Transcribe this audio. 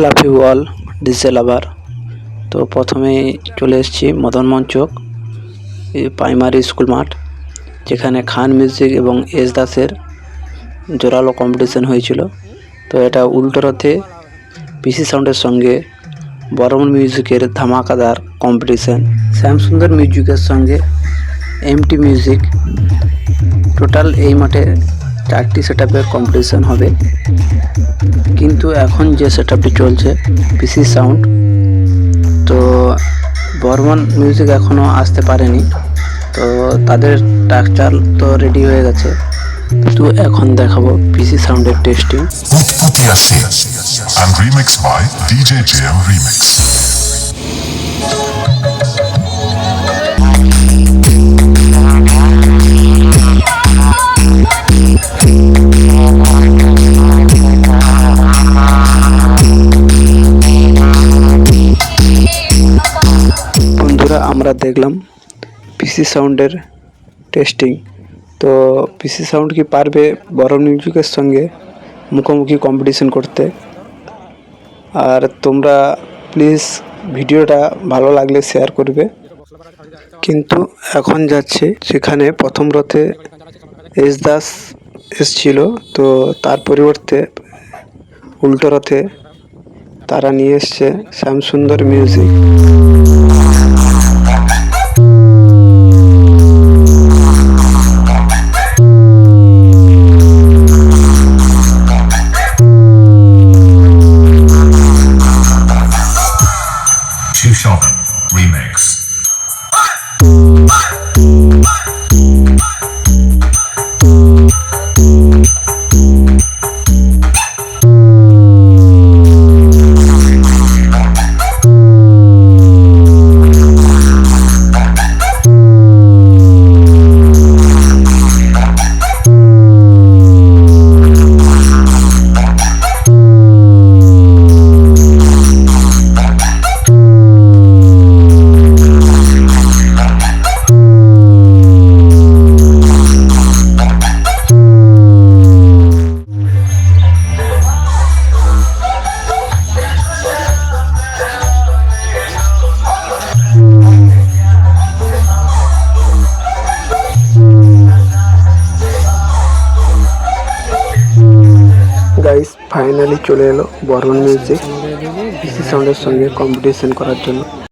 লাফি ওয়াল ডিজে লাভার তো প্রথমেই চলে এসেছি মদন মঞ্চক, এই প্রাইমারি স্কুল মাঠ, যেখানে খান মিউজিক এবং এস দাসের জোরালো কম্পিটিশন হয়েছিল। তো এটা উল্টো রথে পিসি সাউন্ডের সঙ্গে বর্মন মিউজিকের ধামাকাদার কম্পিটিশন শ্যামসুন্দর মিউজিকের সঙ্গে এমটি মিউজিক টোটাল এই মাঠে চারটি সেট আপের কম্পিটিশন হবে। কিন্তু এখন যে সেট আপটি চলছে পিসি সাউন্ড তো বর্মন মিউজিক এখনও আসতে পারেনি। তো তাদের স্ট্রাকচার তো রেডি হয়ে গেছে। তো এখন দেখাবো পিসি সাউন্ডের testing and by DJ JM Remix. আমরা দেখলাম পিসি সাউন্ডের টেস্টিং তো পিসি সাউন্ড কি পারবে বড় মিউজিকের সঙ্গে মুখোমুখি কম্পিটিশন করতে? আর তোমরা প্লিজ ভিডিওটা ভালো লাগলে শেয়ার করবে। কিন্তু এখন যাচ্ছে, সেখানে প্রথম রথে এস দাস এসছিল। তো তার পরিবর্তে উল্টো রথে তারা নিয়ে এসছে শ্যামসুন্দর মিউজিক shop. ফাইনালি চলে এলো বর্মন মিউজিক পিসি সাউন্ডের সঙ্গে কম্পিটিশন করার জন্য